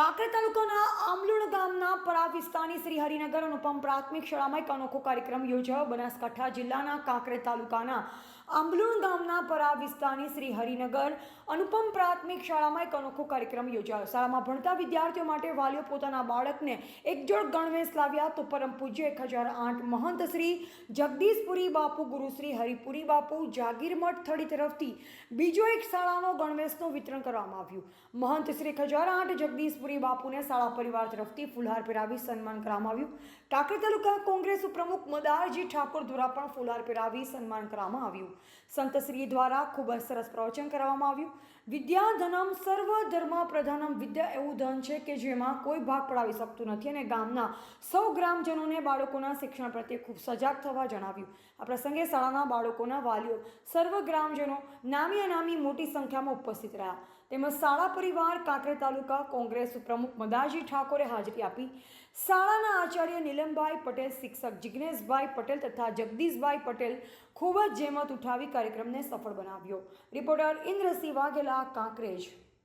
કાંકરે તાલુકાના આમલુણ ગામના પરા વિસ્તારની શ્રી હરિનગર અનુપમ પ્રાથમિક શાળામાં એક અનોખો કાર્યક્રમ યોજાયો. બનાસકાંઠા જિલ્લાના કાંકરે તાલુકાના આંબલુણ ગામના પરા વિસ્તારની શ્રી હરિનગર અનુપમ પ્રાથમિક શાળામાં એક અનોખો કાર્યક્રમ યોજાયો. શાળામાં ભણતા વિદ્યાર્થીઓ માટે વાલીઓ પોતાના બાળકને એકજોડ ગણવેશ લાવ્યા તો પરમ પૂજ્ય એક હજાર આઠ મહંત શ્રી જગદીશપુરી બાપુ, ગુરુ શ્રી હરિપુરી બાપુ જાગીરમઠ થડી તરફથી બીજો એક શાળાનો ગણવેશનું વિતરણ કરવામાં આવ્યું. મહંત શ્રી એક હજાર આઠ જગદીશપુરી બાપુને શાળા પરિવાર તરફથી ફુલહાર પહેરાવી સન્માન કરવામાં આવ્યું. કાંકરી તાલુકા કોંગ્રેસ પ્રમુખ મદારજી ઠાકોર દ્વારા પણ ફુલહાર પહેરાવી સન્માન કરવામાં આવ્યું. સંતશ્રી દ્વારા ખૂબ જ સરસ પ્રવચન કરવામાં આવ્યું. વિદ્યા ધનમ સર્વ ધર્મ પ્રધાનમ વિદ્યા એવું ધન છે કે જેમાં કોઈ ભાગ પડાવી શકતું નથી અને ગામના સૌ ગ્રામજનોને બાળકોના શિક્ષણ પ્રત્યે ખૂબ સજાગ થવા જણાવ્યું. આ પ્રસંગે શાળાના બાળકોના વાલીઓ, સર્વ ગ્રામજનો નામી અનામી મોટી સંખ્યામાં ઉપસ્થિત રહ્યા. તેમજ શાળા પરિવાર કાંકરે તાલુકા કોંગ્રેસ પ્રમુખ મદાજી ઠાકોરે હાજરી આપી. શાળાના આચાર્ય નીલમભાઈ પટેલ, શિક્ષક જિજ્ઞેશભાઈ પટેલ તથા જગદીશભાઈ પટેલ ખૂબ જ જેમત ઉઠાવી કાર્યક્રમને સફળ બનાવ્યો. રિપોર્ટર ઇન્દ્રસિંહ વાઘેલા કાંકરેજ.